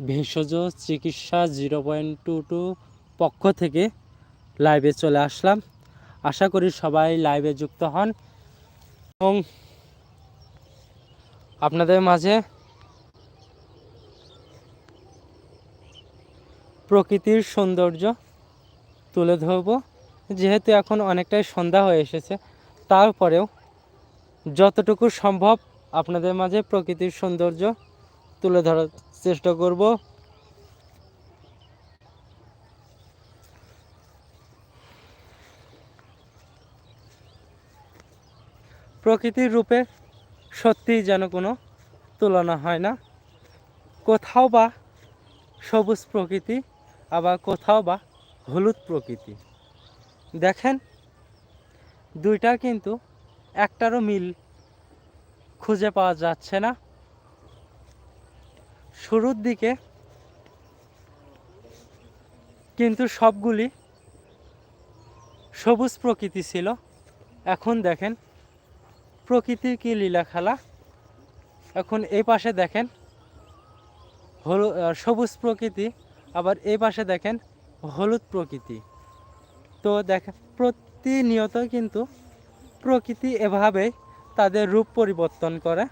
ভেষজ চিকিৎসা zero point two two পক্ষ থেকে লাইভে চলে আসলাম। আশা করি সবাই লাইভে যুক্ত হন। এবং আপনাদের মাঝে প্রকৃতির সৌন্দর্য তুলে ধরব। যেহেতু এখন অনেকটাই সন্ধ্যা হয়ে এসেছে তারপরেও যতটুকু সম্ভব আপনাদের মাঝে প্রকৃতির সৌন্দর্য তুলে ধরার চেষ্টা করব। প্রকৃতির রূপে সত্যিই যেন কোনো তুলনা হয় না। কোথাও বা সবুজ প্রকৃতি, আবার কোথাও বা হলুদ প্রকৃতি। দেখেন দুইটা কিন্তু একটারও মিল খুঁজে পাওয়া যাচ্ছে না। শুরুর দিকে কিন্তু সবগুলি সবুজ প্রকৃতি ছিল। এখন দেখেন প্রকৃতির কি লীলা খেলা এখন এই পাশে দেখেন, হলু সবুজ প্রকৃতি, আবার এই পাশে দেখেন, হলুদ প্রকৃতি। তো দেখেন প্রতিনিয়ত কিন্তু প্রকৃতি এভাবেই তাদের রূপ পরিবর্তন করে।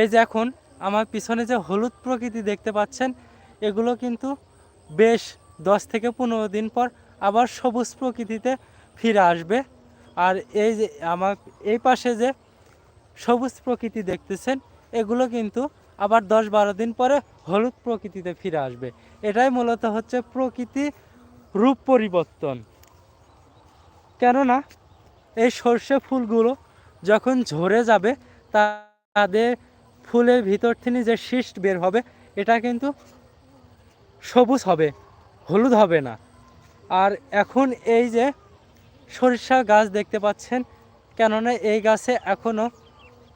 এই যে এখন আমার পিছনে যে হলুদ প্রকৃতি দেখতে পাচ্ছেন, এগুলো কিন্তু বেশ দশ থেকে পনেরো দিন পর আবার সবুজ প্রকৃতিতে ফিরে আসবে। আর এই যে আমার, এই পাশে যে সবুজ প্রকৃতি দেখতেছেন, এগুলো কিন্তু আবার দশ বারো দিন পরে হলুদ প্রকৃতিতে ফিরে আসবে। এটাই মূলত হচ্ছে প্রকৃতি রূপ পরিবর্তন। কেননা এই সর্ষে ফুলগুলো যখন ঝরে যাবে, তাদের ফুলের ভিতর থেকে যে শীষ বের হবে, এটা কিন্তু সবুজ হবে, হলুদ হবে না। আর এখন এই যে সরিষা গাছ দেখতে পাচ্ছেন, কেননা এই গাছে এখনও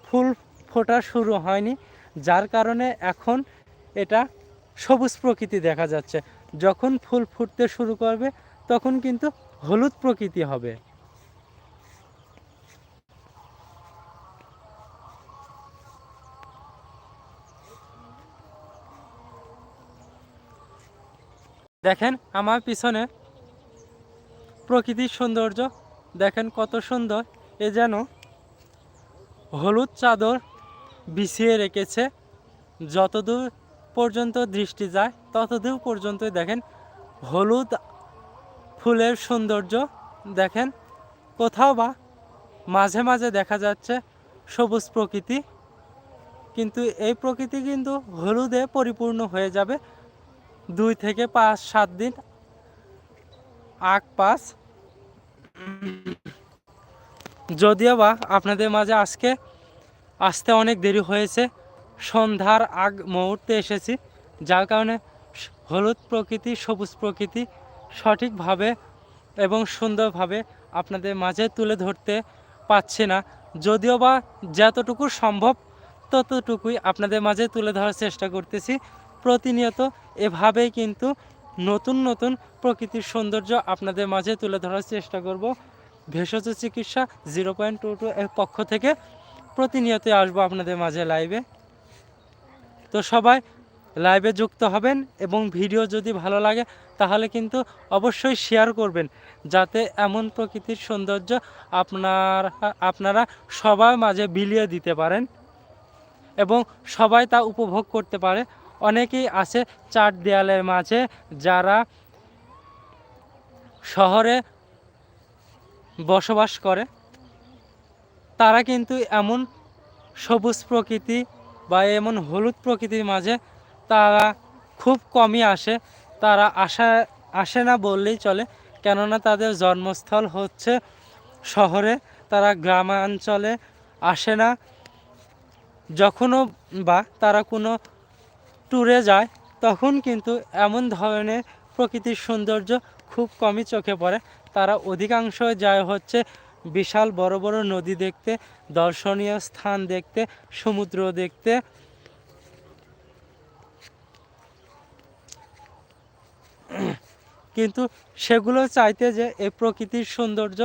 ফুল ফোটা শুরু হয়নি, যার কারণে এখন এটা সবুজ প্রকৃতি দেখা যাচ্ছে। যখন ফুল ফুটতে শুরু করবে, তখন কিন্তু হলুদ প্রকৃতি হবে। দেখেন আমার পিছনে প্রকৃতির সৌন্দর্য। দেখেন কত সুন্দর। এ যেন হলুদ চাদর বিছিয়ে রেখেছে। যতদূর পর্যন্ত দৃষ্টি যায়, ততদূর পর্যন্তই দেখেন হলুদ ফুলের সৌন্দর্য। দেখেন কোথাও বা মাঝে মাঝে দেখা যাচ্ছে সবুজ প্রকৃতি। কিন্তু এই প্রকৃতি কিন্তু হলুদে পরিপূর্ণ হয়ে যাবে। দুই থেকে পাঁচ, সাত দিন। আগ, পাঁচ। যদিও বা আপনাদের মাঝে আজকে আসতে অনেক দেরি হয়েছে, সন্ধ্যার আগ মুহূর্তে এসেছি, যার কারণে হলুদ প্রকৃতি, সবুজ প্রকৃতি সঠিকভাবে এবং সুন্দরভাবে আপনাদের মাঝে তুলে ধরতে পারছি না। যদিও বা যতটুকু সম্ভব ততটুকুই আপনাদের মাঝে তুলে ধরার চেষ্টা করতেছি। প্রতিনিয়ত এভাবেই কিন্তু নতুন নতুন প্রকৃতির সৌন্দর্য আপনাদের মাঝে তুলে ধরার চেষ্টা করব। ভেষজ চিকিৎসা জিরো পয়েন্ট টু টু এর পক্ষ থেকে প্রতিনিয়তই আসব আপনাদের মাঝে লাইভে তো সবাই লাইভে যুক্ত হবেন এবং ভিডিও যদি ভালো লাগে, তাহলে কিন্তু অবশ্যই শেয়ার করবেন যাতে এমন প্রকৃতির সৌন্দর্য আপনার, আপনারা সবার মাঝে বিলিয়ে দিতে পারেন এবং সবাই তা উপভোগ করতে পারে। অনেকেই আছে চার দেয়ালের মাঝে যারা শহরে বসবাস করে। তারা কিন্তু এমন সবুজ প্রকৃতি বা এমন হলুদ প্রকৃতির মাঝে তারা খুব কমই আসে। তারা আসা, আসে না বললেই চলে। কেননা তাদের জন্মস্থল হচ্ছে শহরে। তারা গ্রামাঞ্চলে আসে না। যখনও বা তারা কোনো ট্যুরে যায়, তখন কিন্তু এমন ধরনের প্রকৃতির সৌন্দর্য খুব কমই চোখে পড়ে। তারা অধিকাংশ যায় হচ্ছে বিশাল বড় বড় নদী দেখতে, দর্শনীয় স্থান দেখতে, সমুদ্র দেখতে। কিন্তু সেগুলো চাইতে যে এই প্রকৃতির সৌন্দর্য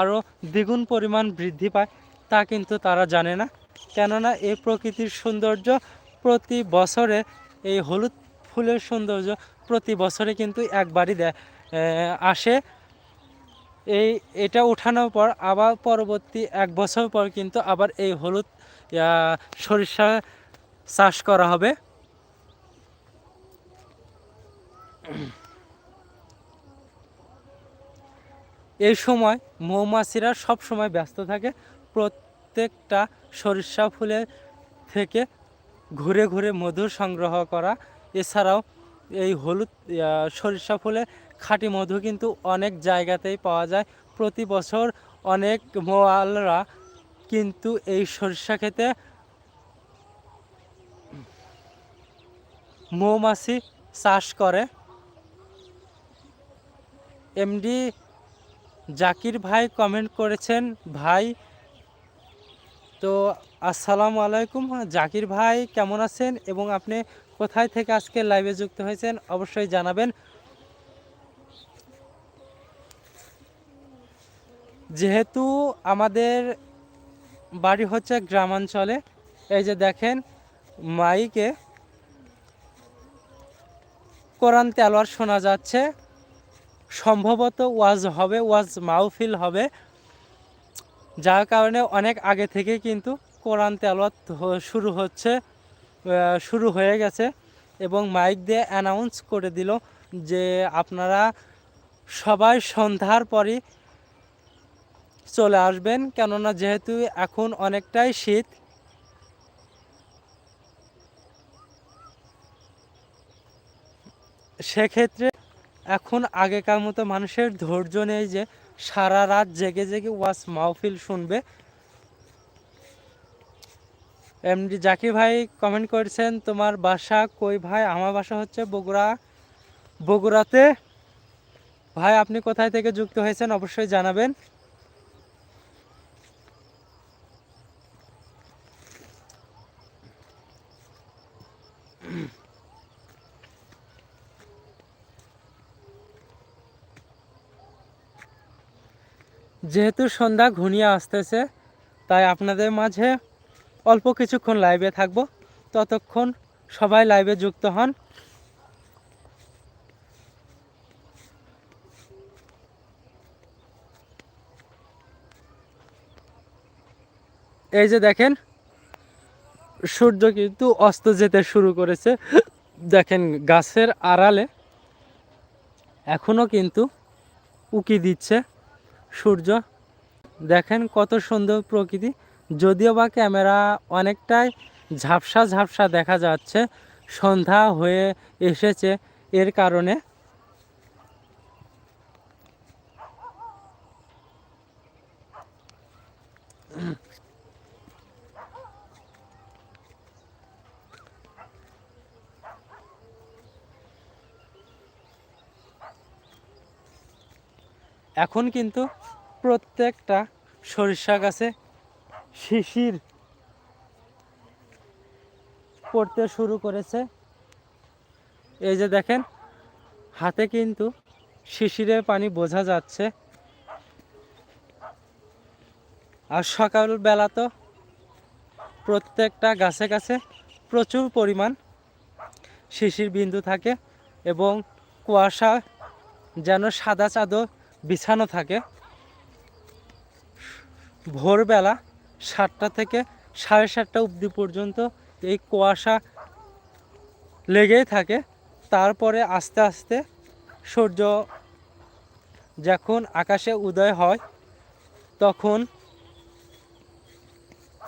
আরও দ্বিগুণ পরিমাণ বৃদ্ধি পায়, তা কিন্তু তারা জানে না। কেননা এই প্রকৃতির সৌন্দর্য প্রতি বছরে এই হলুদ ফুলের সৌন্দর্য প্রতি বছরে কিন্তু একবারই দেয়। আসে। এই, এটা উঠানোর পর আবার পরবর্তী এক বছর পর কিন্তু আবার এই হলুদ সরিষা চাষ করা হবে। এই সময় মৌমাছিরা সব সময় ব্যস্ত থাকে। প্রত্যেকটা সরিষা ফুলের থেকে ঘুরে ঘুরে মধু সংগ্রহ করা। এছাড়াও এই হলুদ সরিষা ফুলে খাঁটি মধু কিন্তু অনেক জায়গাতেই পাওয়া যায়। প্রতি বছর অনেক মোয়ালরা কিন্তু এই সরিষা খেতে মৌমাছি চাষ করে। এমডি জাকির ভাই কমেন্ট করেছেন, ভাই তো আসসালামু আলাইকুম। জাকির ভাই, কেমন আছেন? এবং আপনি কোথায় থেকে আজকে লাইভে যুক্ত হয়েছেন অবশ্যই জানাবেন। যেহেতু আমাদের বাড়ি হচ্ছে গ্রামাঞ্চলে, এই যে দেখেন মাইকে কোরআন তেলোয়ার শোনা যাচ্ছে। সম্ভবত ওয়াজ হবে, ওয়াজ মাহফিল হবে। যার কারণে অনেক আগে থেকে কিন্তু কোরআন তেলাওয়াত শুরু হচ্ছে শুরু হয়ে গেছে এবং মাইক দিয়ে অ্যানাউন্স করে দিল যে আপনারা সবাই সন্ধ্যার পরই চলে আসবেন। কেননা যেহেতু এখন অনেকটাই শীত, সেক্ষেত্রে এখন আগেকার মতো মানুষের ধৈর্য নেই যে সারা রাত জেগে জেগে ওয়াজ মাহফিল শুনবে। এমডি জাকির ভাই কমেন্ট করেছেন, তোমার বাসা কই ভাই? আমার বাসা হচ্ছে বগুড়া, বগুড়াতে। ভাই, আপনি কোথায় থেকে যুক্ত হয়েছেন অবশ্যই জানাবেন। যেহেতু সন্ধ্যা ঘনিয়ে আসতেছে, তাই আপনাদের মাঝে অল্প কিছুক্ষণ লাইভে থাকব। ততক্ষণ সবাই লাইভে যুক্ত হন। এই যে দেখেন, সূর্য কিন্তু অস্ত যেতে শুরু করেছে। দেখেন, গাছের আড়ালে এখনও কিন্তু উকি দিচ্ছে। সূর্য। দেখেন কত সুন্দর প্রকৃতি। যদিও বা ক্যামেরা অনেকটাই ঝাপসা ঝাপসা দেখা যাচ্ছে, সন্ধ্যা হয়ে এসেছে এর কারণে। এখন কিন্তু প্রত্যেকটা সরিষা গাছে শিশির পড়তে শুরু করেছে। এই যে দেখেন, হাতে কিন্তু শিশিরের পানি বোঝা যাচ্ছে। আর সকালবেলা তো প্রত্যেকটা গাছে গাছে প্রচুর পরিমাণ শিশির বিন্দু থাকে এবং কুয়াশা যেন সাদা চাদর বিছানো থাকে। ভোরবেলা সাতটা থেকে সাড়ে সাতটা অবধি পর্যন্ত এই কুয়াশা লেগেই থাকে। তারপরে আস্তে আস্তে সূর্য যখন আকাশে উদয় হয়, তখন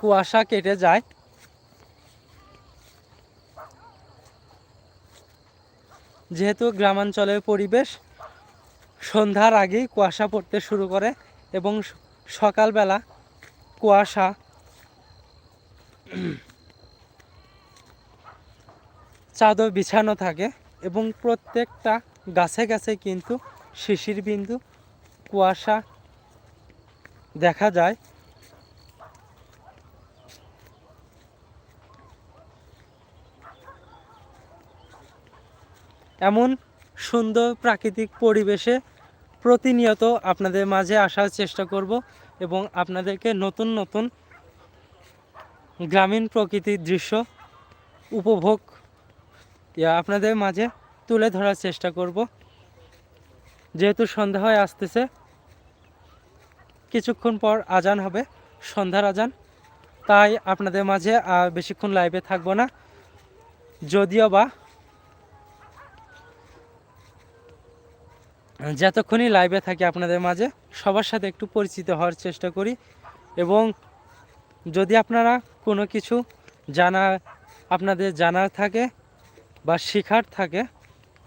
কুয়াশা কেটে যায়। যেহেতু গ্রামাঞ্চলের পরিবেশ সন্ধ্যার আগেই কুয়াশা পড়তে শুরু করে এবং সকালবেলা কুয়াশা চাদর বিছানো থাকে এবং প্রত্যেকটা গাছে গাছে কিন্তু শিশির বিন্দু কুয়াশা দেখা যায়। এমন সুন্দর প্রাকৃতিক পরিবেশে প্রতিনিয়ত আপনাদের মাঝে আসার চেষ্টা করব এবং আপনাদেরকে নতুন নতুন গ্রামীণ প্রকৃতির দৃশ্য উপভোগ আপনাদের মাঝে তুলে ধরার চেষ্টা করব। যেহেতু সন্ধ্যা হয়ে আসতেছে, কিছুক্ষণ পর আজান হবে, সন্ধ্যার আজান। তাই আপনাদের মাঝে আর বেশিক্ষণ লাইভে থাকব না। যদিও বা যতক্ষণই লাইভে থাকি আপনাদের মাঝে, সবার সাথে একটু পরিচিত হওয়ার চেষ্টা করি এবং যদি আপনারা কোনো কিছু জানা, আপনাদের জানার থাকে বা শেখার থাকে,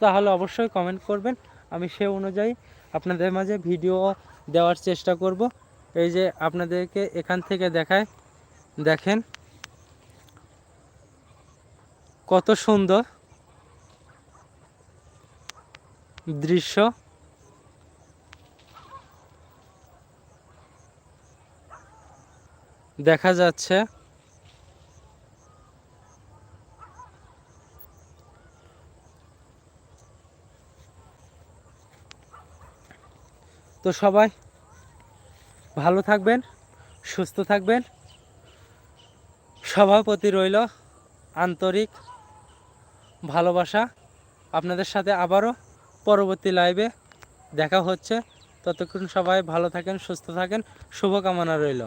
তাহলে অবশ্যই কমেন্ট করবেন। আমি সে অনুযায়ী আপনাদের মাঝে ভিডিও দেওয়ার চেষ্টা করব। এই যে আপনাদেরকে এখান থেকে দেখায়, দেখেন কত সুন্দর দৃশ্য। দেখা যাচ্ছে। তো সবাই ভালো থাকবেন, সুস্থ থাকবেন। সভাপতি রইল আন্তরিক ভালোবাসা। আপনাদের সাথে আবারও পরবর্তী লাইভে দেখা হচ্ছে। ততক্ষণ সবাই ভালো থাকেন, সুস্থ থাকেন। শুভকামনা রইল।